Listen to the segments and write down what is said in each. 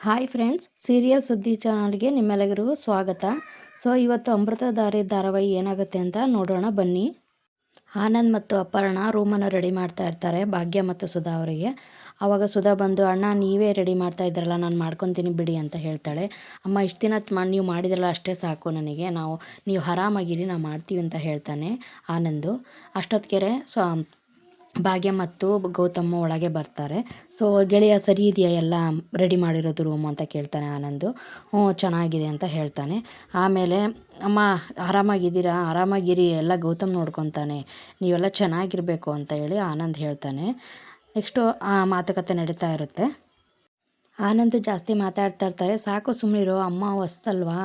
Hi friends, serial ಸುದ್ದಿ ಚಾನಲ್ಗೆ ನಿಮ್ಮೆಲ್ಲರಿಗೂ ಸ್ವಾಗತ. ಸೊ, ಇವತ್ತು ಅಮೃತಧಾರೆ ಧಾರಾವಾಹಿ ಏನಾಗುತ್ತೆ ಅಂತ ನೋಡೋಣ, ಬನ್ನಿ. ಆನಂದ್ ಮತ್ತು ಅಪರ್ಣ ರೂಮನ್ನು ರೆಡಿ ಮಾಡ್ತಾ ಇರ್ತಾರೆ, ಭಾಗ್ಯ ಮತ್ತು ಸುಧಾ ಅವರಿಗೆ. ಆವಾಗ ಸುಧಾ ಬಂದು, ಅಣ್ಣ, ನೀವೇ ರೆಡಿ ಮಾಡ್ತಾ ಇದ್ದಾರಲ್ಲ, ನಾನು ಮಾಡ್ಕೊತೀನಿ ಬಿಡಿ ಅಂತ ಹೇಳ್ತಾಳೆ. ಅಮ್ಮ, ಇಷ್ಟು ದಿನ ನೀವು ಮಾಡಿದ್ರಲ್ಲ, ಅಷ್ಟೇ ಸಾಕು ನನಗೆ. ನಾವು, ನೀವು ಆರಾಮಾಗಿರಿ, ನಾವು ಮಾಡ್ತೀವಿ ಅಂತ ಹೇಳ್ತಾನೆ ಆನಂದು. ಅಷ್ಟೊತ್ತಿಗೆ ಸೊ ಭಾಗ್ಯ ಮತ್ತು ಗೌತಮ್ಮ ಒಳಗೆ ಬರ್ತಾರೆ. ಸೊ ಗೆಳೆಯ ಸರಿ ಇದೆಯಾ? ಎಲ್ಲ ರೆಡಿ ಮಾಡಿರೋದು ರೂಮ್ ಅಂತ ಕೇಳ್ತಾನೆ ಆನಂದು. ಹ್ಞೂ, ಚೆನ್ನಾಗಿದೆ ಅಂತ ಹೇಳ್ತಾನೆ. ಆಮೇಲೆ, ಅಮ್ಮ, ಆರಾಮಾಗಿದ್ದೀರಾ? ಆರಾಮಾಗಿರಿ, ಎಲ್ಲ ಗೌತಮ್ ನೋಡ್ಕೊತಾನೆ. ನೀವೆಲ್ಲ ಚೆನ್ನಾಗಿರಬೇಕು ಅಂತ ಹೇಳಿ ಆನಂದ್ ಹೇಳ್ತಾನೆ. ನೆಕ್ಸ್ಟು ಮಾತುಕತೆ ನಡೀತಾ ಇರುತ್ತೆ. ಆನಂದ್ ಜಾಸ್ತಿ ಮಾತಾಡ್ತಾ ಇರ್ತಾರೆ. ಸಾಕು ಸುಮ್ಮನಿರೋ ಅಮ್ಮ ಹೊಸ್ತಲ್ವಾ?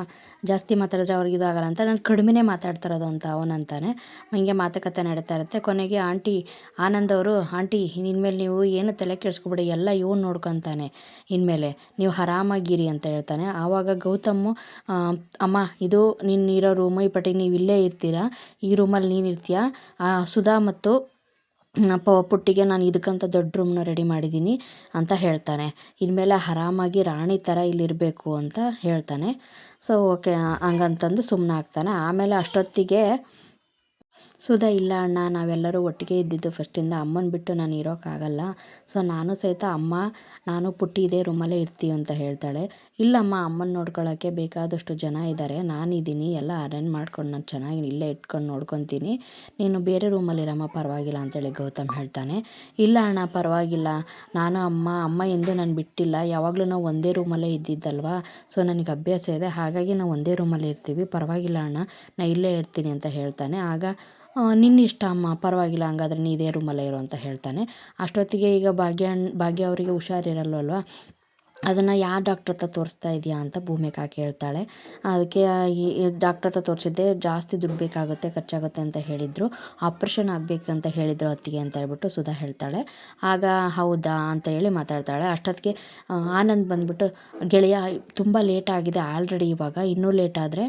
ಜಾಸ್ತಿ ಮಾತಾಡಿದ್ರೆ ಅವ್ರಿಗೆ ಇದಾಗಲ್ಲ ಅಂತ. ನಾನು ಕಡಿಮೆನೇ ಮಾತಾಡ್ತಿರೋದು ಅಂತ, ಅವನಂತಾನೆ. ಹಿಂಗೆ ಮಾತುಕತೆ ನಡೀತಾ ಇರುತ್ತೆ. ಕೊನೆಗೆ ಆಂಟಿ, ಆನಂದ್ ಅವರು, ಆಂಟಿ, ಇನ್ಮೇಲೆ ನೀವು ಏನು ತಲೆ ಕೆಡಿಸ್ಕೊಬೇಡಿ, ಎಲ್ಲ ಇವನು ನೋಡ್ಕೊತಾನೆ. ಇನ್ಮೇಲೆ ನೀವು ಆರಾಮಾಗಿರಿ ಅಂತ ಹೇಳ್ತಾನೆ. ಆವಾಗ ಗೌತಮ್ಮು ಅಮ್ಮ, ಇದು ನೀನು ಇರೋ ರೂಮು ಈ ಪಟ್ಟಿಗೆ ನೀವು ಇಲ್ಲೇ ಇರ್ತೀರಾ? ಈ ರೂಮಲ್ಲಿ ನೀನು ಇರ್ತೀಯಾ? ಸುಧಾ ಮತ್ತು ಪ ಪುಟ್ಟಿಗೆ ನಾನು ಇದಕ್ಕಂತ ದೊಡ್ಡ ರೂಮ್ನ ರೆಡಿ ಮಾಡಿದ್ದೀನಿ ಅಂತ ಹೇಳ್ತಾನೆ. ಇನ್ಮೇಲೆ ಆರಾಮಾಗಿ ರಾಣಿ ಥರ ಇಲ್ಲಿರಬೇಕು ಅಂತ ಹೇಳ್ತಾನೆ. ಸೊ ಓಕೆ ಹಂಗಂತಂದು ಸುಮ್ಮನಾಗ್ತಾನೆ ಆಮೇಲೆ ಅಷ್ಟೊತ್ತಿಗೆ ಸುಧಾ, ಇಲ್ಲ ಅಣ್ಣ, ನಾವೆಲ್ಲರೂ ಒಟ್ಟಿಗೆ ಇದ್ದಿದ್ದು ಫಸ್ಟಿಂದ ಅಮ್ಮನ ಬಿಟ್ಟು ನಾನು ಇರೋಕ್ಕಾಗಲ್ಲ ಸೊ ನಾನು ಸಹಿತ ಅಮ್ಮ, ನಾನು ಪುಟ್ಟಿ ಇದೇ ರೂಮಲ್ಲೇ ಇರ್ತೀವಿ ಅಂತ ಹೇಳ್ತಾಳೆ. ಇಲ್ಲಮ್ಮ, ಅಮ್ಮನ ನೋಡ್ಕೊಳ್ಳೋಕ್ಕೆ ಬೇಕಾದಷ್ಟು ಜನ ಇದ್ದಾರೆ ನಾನಿದ್ದೀನಿ, ಎಲ್ಲ ಅರೇಂಜ್ ಮಾಡ್ಕೊಂಡು ನಾನು ಚೆನ್ನಾಗಿ ಇಲ್ಲೇ ಇಟ್ಕೊಂಡು ನೋಡ್ಕೊತೀನಿ. ನೀನು ಬೇರೆ ರೂಮಲ್ಲಿರಮ್ಮ ಪರವಾಗಿಲ್ಲ ಅಂತೇಳಿ ಗೌತಮ್ ಹೇಳ್ತಾನೆ. ಇಲ್ಲ ಅಣ್ಣ, ಪರವಾಗಿಲ್ಲ. ನಾನು ಅಮ್ಮ ಅಮ್ಮ ಎಂದು ನಾನು ಬಿಟ್ಟಿಲ್ಲ. ಯಾವಾಗಲೂ ನಾವು ಒಂದೇ ರೂಮಲ್ಲೇ ಇದ್ದಿದ್ದಲ್ವಾ? ಸೊ ನನಗೆ ಅಭ್ಯಾಸ ಇದೆ. ಹಾಗಾಗಿ ನಾವು ಒಂದೇ ರೂಮಲ್ಲಿ ಇರ್ತೀವಿ. ಪರವಾಗಿಲ್ಲ ಅಣ್ಣ ನಾನು ಇಲ್ಲೇ ಇರ್ತೀನಿ ಅಂತ ಹೇಳ್ತಾನೆ. ಆಗ ನಿನ್ನ ಇಷ್ಟ ಅಮ್ಮ, ಪರವಾಗಿಲ್ಲ, ಹಂಗಾದ್ರೆ ನೀ ಇದೇ ರೂಮಲ್ಲೇ ಇರು ಅಂತ ಹೇಳ್ತಾನೆ. ಅಷ್ಟೊತ್ತಿಗೆ ಈಗ ಭಾಗ್ಯ ಭಾಗ್ಯ ಅವರಿಗೆ ಹುಷಾರಿರಲ್ವಲ್ವ? ಅದನ್ನು ಯಾವ ಡಾಕ್ಟ್ರ ಹತ್ರ ತೋರಿಸ್ತಾ ಇದೆಯಾ ಅಂತ ಭೂಮಿಕಾ ಕೇಳ್ತಾಳೆ. ಅದಕ್ಕೆ ಈ ಡಾಕ್ಟ್ರ ಹತ್ರ ತೋರಿಸಿದ್ದೆ, ಜಾಸ್ತಿ ದುಡ್ಡು ಬೇಕಾಗುತ್ತೆ, ಖರ್ಚಾಗುತ್ತೆ ಅಂತ ಹೇಳಿದರು. ಆಪ್ರೇಷನ್ ಆಗಬೇಕಂತ ಹೇಳಿದರು ಅತ್ತಿಗೆ ಅಂತ ಹೇಳ್ಬಿಟ್ಟು ಸುಧಾ ಹೇಳ್ತಾಳೆ. ಆಗ, ಹೌದಾ ಅಂತ ಹೇಳಿ ಮಾತಾಡ್ತಾಳೆ. ಅಷ್ಟೊತ್ತಿಗೆ ಆನಂದ್ ಬಂದುಬಿಟ್ಟು, ಗೆಳೆಯ, ತುಂಬ ಲೇಟ್ ಆಗಿದೆ ಆಲ್ರೆಡಿ ಇವಾಗ ಇನ್ನೂ ಲೇಟ್ ಆದರೆ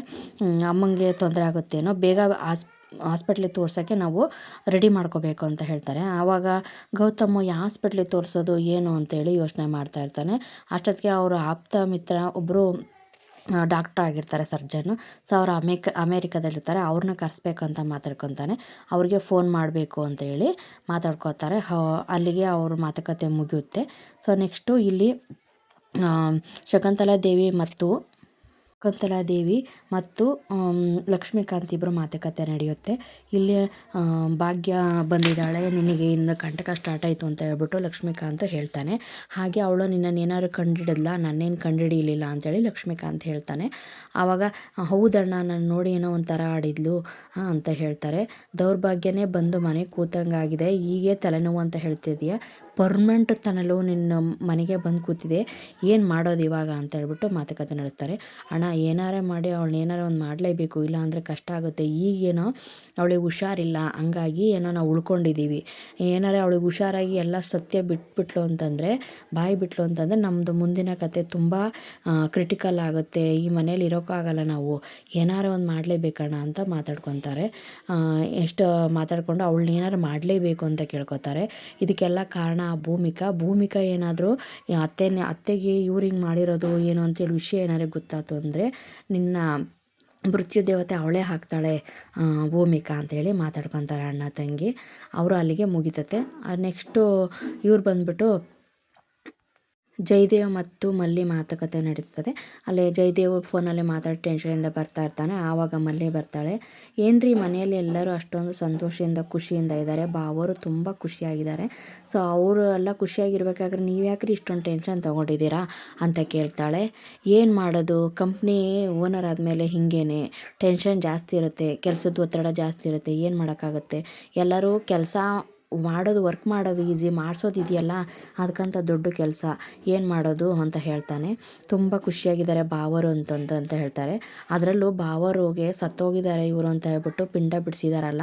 ಅಮ್ಮಂಗೆ ತೊಂದರೆ ಆಗುತ್ತೇನೋ, ಬೇಗ ಆಸ್ ಹಾಸ್ಪಿಟ್ಲಿಗೆ ತೋರ್ಸೋಕ್ಕೆ ನಾವು ರೆಡಿ ಮಾಡ್ಕೋಬೇಕು ಅಂತ ಹೇಳ್ತಾರೆ. ಆವಾಗ ಗೌತಮ್ ಯಾವ ಹಾಸ್ಪಿಟ್ಲಿಗೆ ತೋರಿಸೋದು ಏನು? ಅಂತೇಳಿ ಯೋಚನೆ ಮಾಡ್ತಾ ಇರ್ತಾನೆ. ಅಷ್ಟೊತ್ತಿಗೆ ಅವರು ಆಪ್ತ ಮಿತ್ರ ಒಬ್ಬರು ಡಾಕ್ಟ್ರ್ ಆಗಿರ್ತಾರೆ, ಸರ್ಜನ್ನು. ಸೊ, ಅವರು ಅಮೇಕ, ಅಮೇರಿಕಾದಲ್ಲಿರ್ತಾರೆ. ಅವ್ರನ್ನ ಕರೆಸ್ಬೇಕು ಅಂತ ಮಾತಾಡ್ಕೊತಾನೆ. ಅವ್ರಿಗೆ ಫೋನ್ ಮಾಡಬೇಕು ಅಂತ ಹೇಳಿ ಮಾತಾಡ್ಕೋತಾರೆ. ಅಲ್ಲಿಗೆ ಅವ್ರ ಮಾತುಕತೆ ಮುಗಿಯುತ್ತೆ. ಸೊ, ನೆಕ್ಸ್ಟು ಇಲ್ಲಿ ಶಕುಂತಲಾ ದೇವಿ ಮತ್ತು ದೇವಿ ಮತ್ತು ಲಕ್ಷ್ಮೀಕಾಂತ್ ಇಬ್ಬರು ಮಾತುಕತೆ ನಡೆಯುತ್ತೆ. ಇಲ್ಲಿ ಭಾಗ್ಯ ಬಂದಿದ್ದಾಳೆ. ನಿನಗೆ ಇನ್ನು ಕಂಟಕ ಸ್ಟಾರ್ಟ್ ಆಯಿತು ಅಂತ ಹೇಳ್ಬಿಟ್ಟು ಲಕ್ಷ್ಮೀಕಾಂತ್ ಹೇಳ್ತಾನೆ. ಹಾಗೆ ಅವಳು ನಿನ್ನನ್ನು ಏನಾದ್ರು ಕಂಡಿಡಿದ್ಲ? ನನ್ನೇನು ಕಂಡುಹಿಡಿಯಲಿಲ್ಲ ಅಂತೇಳಿ ಲಕ್ಷ್ಮೀಕಾಂತ್ ಹೇಳ್ತಾನೆ. ಆವಾಗ ಹೌದಣ್ಣ, ನಾನು ನೋಡಿ ಏನೋ ಒಂಥರ ಆಡಿದ್ಲು ಅಂತ ಹೇಳ್ತಾರೆ. ದೌರ್ಭಾಗ್ಯನೇ ಬಂದು ಮನೆ ಕೂತಂಗಾಗಿದೆ. ಹೀಗೆ ತಲೆನೋವು ಅಂತ ಹೇಳ್ತಿದೀಯ ಪರ್ಮನೆಂಟ್ ತನಲು ನಿನ್ನ ಮನೆಗೆ ಬಂದು ಕೂತಿದೆ. ಏನು ಮಾಡೋದು ಇವಾಗ ಅಂತ ಹೇಳ್ಬಿಟ್ಟು ಮಾತುಕತೆ ನಡೆಸ್ತಾರೆ. ಅಣ್ಣ, ಏನಾರೇ ಮಾಡಿ ಅವಳನ್ನ ಏನಾರ ಒಂದು ಮಾಡಲೇಬೇಕು, ಇಲ್ಲ ಅಂದರೆ ಕಷ್ಟ ಆಗುತ್ತೆ. ಈಗೇನೋ ಅವಳಿಗೆ ಹುಷಾರಿಲ್ಲ, ಹಂಗಾಗಿ ಏನೋ ನಾವು ಉಳ್ಕೊಂಡಿದ್ದೀವಿ ಏನಾರೇ ಅವಳಿಗೆ ಹುಷಾರಾಗಿ ಎಲ್ಲ ಸತ್ಯ ಬಿಟ್ಬಿಟ್ಲು ಅಂತಂದರೆ, ಬಾಯಿ ಬಿಟ್ಲು ಅಂತಂದರೆ ನಮ್ಮದು ಮುಂದಿನ ಕತೆ ತುಂಬ ಕ್ರಿಟಿಕಲ್ ಆಗುತ್ತೆ. ಈ ಮನೇಲಿ ಇರೋಕ್ಕಾಗಲ್ಲ ನಾವು. ಏನಾರು ಒಂದು ಮಾಡಲೇಬೇಕಣ್ಣ ಅಂತ ಮಾತಾಡ್ಕೊತಾರೆ. ಎಷ್ಟು ಮಾತಾಡಿಕೊಂಡು ಅವಳನ್ನ ಏನಾರು ಮಾಡಲೇಬೇಕು ಅಂತ ಕೇಳ್ಕೊತಾರೆ. ಇದಕ್ಕೆಲ್ಲ ಕಾರಣ ಆ ಭೂಮಿಕಾ ಭೂಮಿಕಾ ಏನಾದರೂ ಅತ್ತೆನೇ, ಅತ್ತೆಗೆ ಇವ್ರು ಮಾಡಿರೋದು ಏನು ಅಂತೇಳಿ ವಿಷಯ ಏನಾದ್ರು ಗೊತ್ತಾಯ್ತು ಅಂದರೆ ನಿನ್ನ ಮೃತ್ಯು ದೇವತೆ ಅವಳೇ ಹಾಕ್ತಾಳೆ ಭೂಮಿಕಾ ಅಂತೇಳಿ ಮಾತಾಡ್ಕೊತಾರೆ ಅಣ್ಣ, ತಂಗಿ. ಅವರು ಅಲ್ಲಿಗೆ ಮುಗಿತತೆ. ನೆಕ್ಸ್ಟು ಇವ್ರು ಬಂದ್ಬಿಟ್ಟು ಜಯದೇವ್ ಮತ್ತು ಮಲ್ಲಿ ಮಾತುಕತೆ ನಡೀತದೆ. ಅಲ್ಲಿ ಜಯದೇವ್ ಫೋನಲ್ಲಿ ಮಾತಾಡಿ ಟೆನ್ಷನಿಂದ ಬರ್ತಾ ಇರ್ತಾನೆ. ಆವಾಗ ಮಲ್ಲಿ ಬರ್ತಾಳೆ. ಏನ್ರಿ, ಮನೆಯಲ್ಲಿ ಎಲ್ಲರೂ ಅಷ್ಟೊಂದು ಸಂತೋಷದಿಂದ, ಖುಷಿಯಿಂದ ಇದ್ದಾರೆ. ಬಾವರು ತುಂಬ ಖುಷಿಯಾಗಿದ್ದಾರೆ. ಸೊ ಅವರು ಎಲ್ಲ ಖುಷಿಯಾಗಿರ್ಬೇಕಾದ್ರೆ ನೀವು ಯಾಕ್ರಿ ಇಷ್ಟೊಂದು ಟೆನ್ಷನ್ ತೊಗೊಂಡಿದ್ದೀರಾ ಅಂತ ಕೇಳ್ತಾಳೆ. ಏನು ಮಾಡೋದು? ಕಂಪ್ನಿ ಓನರ್ ಆದಮೇಲೆ ಹೀಗೇನೆ. ಟೆನ್ಷನ್ ಜಾಸ್ತಿ ಇರುತ್ತೆ. ಕೆಲಸದ ಒತ್ತಡ ಜಾಸ್ತಿ ಇರುತ್ತೆ. ಏನು ಮಾಡೋಕ್ಕಾಗುತ್ತೆ? ಎಲ್ಲರೂ ಕೆಲಸ ಮಾಡೋದು ವರ್ಕ್ ಮಾಡೋದು ಈಸಿ ಮಾಡಿಸೋದು ಇದೆಯಲ್ಲ ಅದಕ್ಕಂತ ದೊಡ್ಡ ಕೆಲಸ. ಏನು ಮಾಡೋದು ಅಂತ ಹೇಳ್ತಾನೆ. ತುಂಬ ಖುಷಿಯಾಗಿದ್ದಾರೆ ಬಾವರು ಅಂತಂದು ಅಂತ ಹೇಳ್ತಾರೆ. ಅದರಲ್ಲೂ ಬಾವರಿಗೆ ಸತ್ತೋಗಿದ್ದಾರೆ ಇವರು ಅಂತ ಹೇಳ್ಬಿಟ್ಟು ಪಿಂಡ ಬಿಡಿಸಿದಾರಲ್ಲ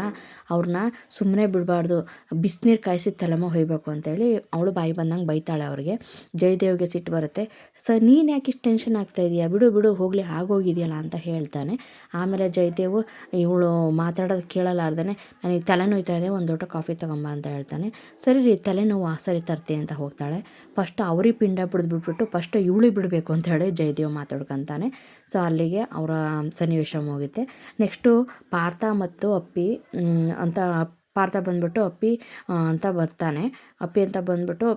ಅವ್ರನ್ನ ಸುಮ್ಮನೆ ಬಿಡಬಾರ್ದು. ಬಿಸಿನೀರು ಕಾಯಿಸಿ ತಲೆಮ ಹೊಯ್ಬೇಕು ಅಂತೇಳಿ ಅವಳು ಬಾಯಿ ಬಂದಂಗೆ ಬೈತಾಳೆ ಅವ್ರಿಗೆ. ಜಯದೇವ್ಗೆ ಸಿಟ್ಟು ಬರುತ್ತೆ. ಸರ್ ನೀನು ಯಾಕೆ ಇಷ್ಟು ಟೆನ್ಷನ್ ಆಗ್ತಾ ಇದೆಯಾ? ಬಿಡು ಬಿಡು, ಹೋಗಲಿ, ಆಗೋಗಿದೆಯಲ್ಲ ಅಂತ ಹೇಳ್ತಾನೆ. ಆಮೇಲೆ ಜಯದೇವು ಇವಳು ಮಾತಾಡೋದು ಕೇಳಲಾರ್ದೇ ನನಗೆ ತಲೆ ನೋಯ್ತಾ ಇದೆ, ಒಂದು ದೊಡ್ಡ ಕಾಫಿ ತೊಗೊಂಬ ಅಂತ ಹೇಳ್ತಾನೆ. ಸರಿ ರೀ, ತಲೆನೋವು ಸರಿ ತರ್ತೀನಿ ಅಂತ ಹೋಗ್ತಾಳೆ. ಫಸ್ಟ್ ಅವ್ರಿಗೆ ಪಿಂಡ ಬಿಡ್ದುಬಿಟ್ಬಿಟ್ಟು ಫಸ್ಟ್ ಇವಳಿಗೆ ಬಿಡಬೇಕು ಅಂತ ಹೇಳಿ ಜಯದೇವ್ ಮಾತಾಡ್ಕೊತಾನೆ. ಸೊ ಅಲ್ಲಿಗೆ ಅವರ ಸನ್ನಿವೇಶ ಹೋಗುತ್ತೆ ನೆಕ್ಸ್ಟು ಪಾರ್ಥ ಮತ್ತು ಅಪ್ಪಿ ಅಂತ ಪಾರ್ಥ ಬಂದ್ಬಿಟ್ಟು ಅಪ್ಪಿ ಅಂತ ಬರ್ತಾನೆ. ಅಪ್ಪಿ ಅಂತ ಬಂದ್ಬಿಟ್ಟು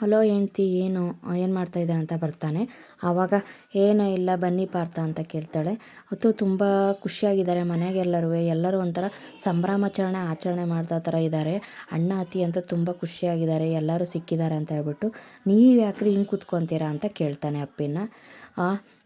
ಹಲೋ ಹೆಂಡ್ತಿ, ಏನು ಏನು ಮಾಡ್ತಾ ಇದ್ದಾರೆ ಅಂತ ಬರ್ತಾನೆ. ಆವಾಗ, ಏನೂ ಇಲ್ಲ, ಬನ್ನಿ ಪಾರ್ಥ ಅಂತ ಕೇಳ್ತಾಳೆ. ಅದು ತುಂಬ ಖುಷಿಯಾಗಿದ್ದಾರೆ ಮನೆಗೆಲ್ಲರೂ. ಎಲ್ಲರೂ ಒಂಥರ ಸಂಭ್ರಮಾಚರಣೆ, ಆಚರಣೆ ಮಾಡ್ತಾ ಥರ ಇದ್ದಾರೆ. ಅಣ್ಣ ಅತಿ ಅಂತ ತುಂಬ ಖುಷಿಯಾಗಿದ್ದಾರೆ. ಎಲ್ಲರೂ ಸಿಕ್ಕಿದ್ದಾರೆ ಅಂತ ಹೇಳ್ಬಿಟ್ಟು ನೀವು ಯಾಕ್ರಿ ಹಿಂಗೆ ಕೂತ್ಕೊತೀರಾ ಅಂತ ಕೇಳ್ತಾನೆ ಅಪ್ಪಿನ.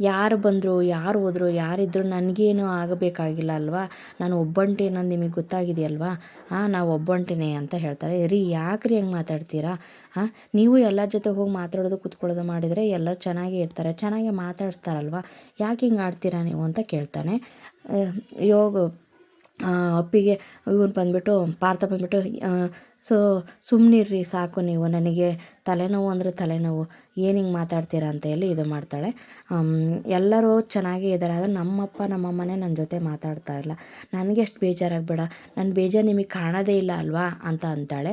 ಯಾರು ಬಂದರು, ಯಾರು ಹೋದರು, ಯಾರಿದ್ರು ನನಗೇನು ಆಗಬೇಕಾಗಿಲ್ಲ ಅಲ್ವಾ? ನಾನು ಒಬ್ಬಂಟಿ ಅನ್ನೋದು ನಿಮಗೆ ಗೊತ್ತಾಗಿದೆಯಲ್ವಾ? ಹಾಂ ನಾವು ಒಬ್ಬಂಟಿನೇ ಅಂತ ಹೇಳ್ತಾರೆ. ರೀ, ಯಾಕ್ರಿ ಹೆಂಗೆ ಮಾತಾಡ್ತೀರಾ? ಹಾಂ ನೀವು ಎಲ್ಲರ ಜೊತೆ ಹೋಗಿ ಮಾತಾಡೋದು, ಕೂತ್ಕೊಳ್ಳೋದು ಮಾಡಿದರೆ ಎಲ್ಲರೂ ಚೆನ್ನಾಗೇ ಇರ್ತಾರೆ, ಚೆನ್ನಾಗೇ ಮಾತಾಡ್ತಾರಲ್ವ? ಯಾಕೆ ಹಿಂಗೆ ಆಡ್ತೀರಾ ನೀವು ಅಂತ ಕೇಳ್ತಾನೆ. ಯೋಗ ಅಪ್ಪಿಗೆ, ಇವನು ಬಂದ್ಬಿಟ್ಟು, ಪಾರ್ಥ ಬಂದ್ಬಿಟ್ಟು ಸೊ ಸುಮ್ಮನಿರ್ರಿ ಸಾಕು ನೀವು. ನನಗೆ ತಲೆನೋವು ಅಂದರೆ ತಲೆನೋವು. ಏನು ಹಿಂಗೆ ಮಾತಾಡ್ತೀರಾ ಅಂತ ಹೇಳಿ ಇದು ಮಾಡ್ತಾಳೆ. ಎಲ್ಲರೂ ಚೆನ್ನಾಗೇ ಇದ್ದಾರೆ, ಆದರೆ ನಮ್ಮಪ್ಪ, ನಮ್ಮಮ್ಮನೇ ನನ್ನ ಜೊತೆ ಮಾತಾಡ್ತಾ ಇಲ್ಲ. ನನಗೆ ಅಷ್ಟು ಬೇಜಾರಾಗಬೇಡ. ನನ್ನ ಬೇಜಾರು ನಿಮಗೆ ಕಾಣೋದೇ ಇಲ್ಲ ಅಲ್ವಾ ಅಂತ ಅಂತಾಳೆ.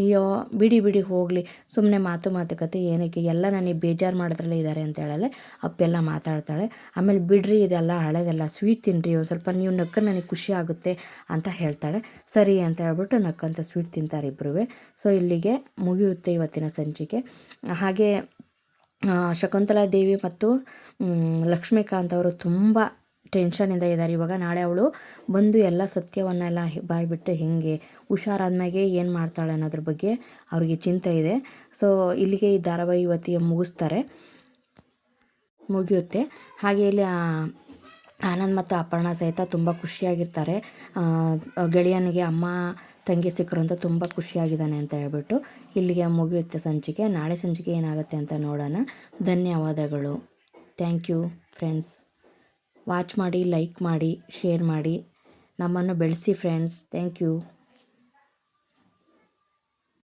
ಅಯ್ಯೋ, ಬಿಡಿ ಬಿಡಿ, ಹೋಗಲಿ. ಸುಮ್ಮನೆ ಮಾತು, ಮಾತುಕತೆ ಏನಕ್ಕೆ? ಎಲ್ಲ ನನಗೆ ಬೇಜಾರು ಮಾಡೋದ್ರಲ್ಲೇ ಇದ್ದಾರೆ ಅಂತ ಹೇಳಲೆ ಅಪ್ಪೆಲ್ಲ ಮಾತಾಡ್ತಾಳೆ. ಆಮೇಲೆ ಬಿಡ್ರಿ, ಇದೆಲ್ಲ ಹಳೆದೆಲ್ಲ. ಸ್ವೀಟ್ ತಿನ್ನಿರಿ ಒಂದು ಸ್ವಲ್ಪ ನೀವು ನಕ್ಕ ನನಗೆ ಖುಷಿ ಆಗುತ್ತೆ ಅಂತ ಹೇಳ್ತಾಳೆ. ಸರಿ ಅಂತ ಹೇಳ್ಬಿಟ್ಟು ನಕ್ಕಂತ ಸ್ವೀಟ್ ತಿಂತಾರೆ ಇಬ್ಬರೂ ಸೊ ಇಲ್ಲಿಗೆ ಮುಗಿಯುತ್ತೆ ಇವತ್ತಿನ ಸಂಚಿಕೆ. ಹಾಗೆ ಶಕುಂತಲಾ ದೇವಿ ಮತ್ತು ಲಕ್ಷ್ಮೀಕಾಂತ್ ಅವರು ತುಂಬ ಟೆನ್ಷನಿಂದ ಇದ್ದಾರೆ ಇವಾಗ ನಾಳೆ ಅವಳು ಬಂದು ಎಲ್ಲ ಸತ್ಯವನ್ನೆಲ್ಲ ಹೆ- ಹೇಗೆ ಹುಷಾರಾದ್ಮೇಲೆ ಏನು ಮಾಡ್ತಾಳೆ ಅನ್ನೋದ್ರ ಬಗ್ಗೆ ಅವ್ರಿಗೆ ಚಿಂತೆ ಇದೆ. ಸೊ ಇಲ್ಲಿಗೆ ಈ ಧಾರಾವಾಹಿ ಇವತ್ತಿಗೆ ಮುಗಿಸ್ತಾರೆ. ಮುಗಿಯುತ್ತೆ. ಹಾಗೆ ಇಲ್ಲಿ ಆನಂದ್ ಮತ್ತು ಅಪರ್ಣ ಸಹಿತ ತುಂಬ ಖುಷಿಯಾಗಿರ್ತಾರೆ. ಗೆಳೆಯನಿಗೆ ಅಮ್ಮ, ತಂಗಿ ಸಿಕ್ಕರು ಅಂತ ತುಂಬ ಖುಷಿಯಾಗಿದ್ದಾನೆ ಅಂತ ಹೇಳ್ಬಿಟ್ಟು ಇಲ್ಲಿಗೆ ಮುಗಿಯುತ್ತೆ ಸಂಚಿಕೆ. ನಾಳೆ ಸಂಚಿಕೆ ಏನಾಗುತ್ತೆ ಅಂತ ನೋಡೋಣ. ಧನ್ಯವಾದಗಳು. Thank you friends. ವಾಚ್ ಮಾಡಿ, ಲೈಕ್ ಮಾಡಿ, ಶೇರ್ ಮಾಡಿ. ನಮ್ಮನ್ನು ಬೆಳೆಸಿ ಫ್ರೆಂಡ್ಸ್. Thank you.